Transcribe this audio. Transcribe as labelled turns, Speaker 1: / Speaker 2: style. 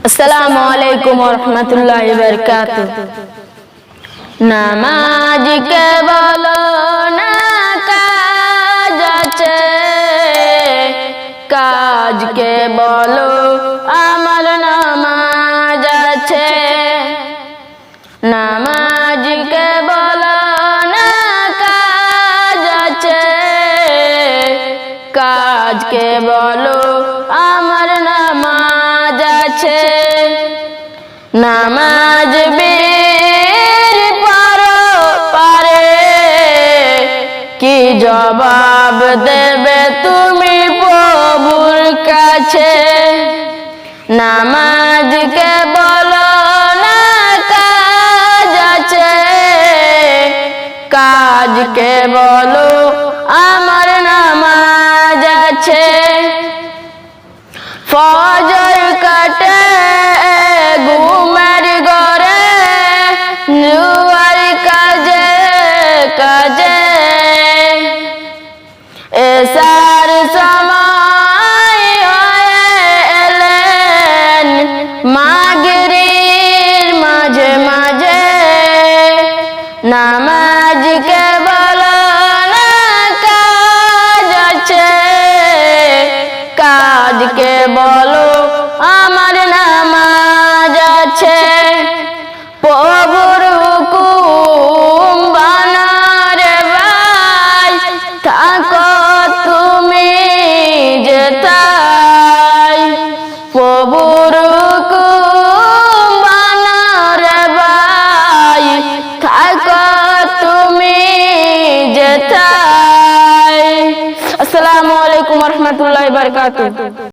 Speaker 1: আসসালামু আলাইকুম রহমতুল্লাহ বরকাত নামাজকে বলো না কাজ আছে কাজকে বলো আমার নামাজ আছে নামাজকে বলো না কাজ আছে কাজকে বলো আমার আছে। নামাজ বীর পারে। কি জবাব দেবে তুমি প্রভুর কাছে? নামাজকে বলো না কাজ আছে। কাজকে বলো আমার নামাজকে রহমতুল্লাহ বারকাত